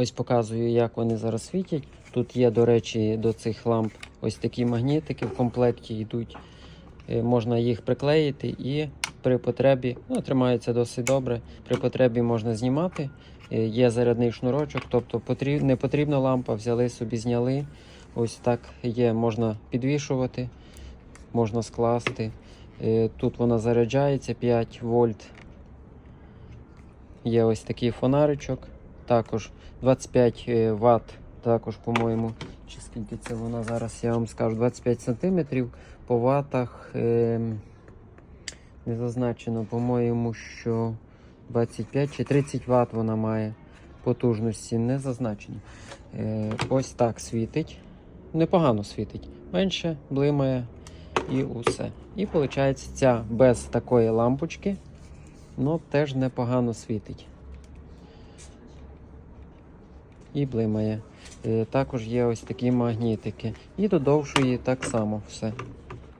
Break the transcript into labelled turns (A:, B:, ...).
A: Ось показую, як вони зараз світять. Тут є, до речі, до цих ламп ось такі магнітики в комплекті йдуть. Е, Можна їх приклеїти і при потребі ну, тримаються досить добре. При потребі можна знімати. Е, Є зарядний шнурочок, тобто потріб, не потрібна лампа, взяли собі, зняли. Ось так є, можна підвішувати, можна скласти. Е, Тут вона заряджається 5 вольт. Є ось такий фонаричок, також 25 е, Вт, також, по-моєму, чи скільки це вона зараз, я вам скажу, 25 см по ватах е, не зазначено, по-моєму, що 25 чи 30 Вт вона має потужності, не зазначено. Е, ось так світить. Непогано світить. Менше блимає і усе. І виходить, ця без такої лампочки, ну теж непогано світить. І блимає. Е, Також є ось такі магнітики. І до довшої так само все.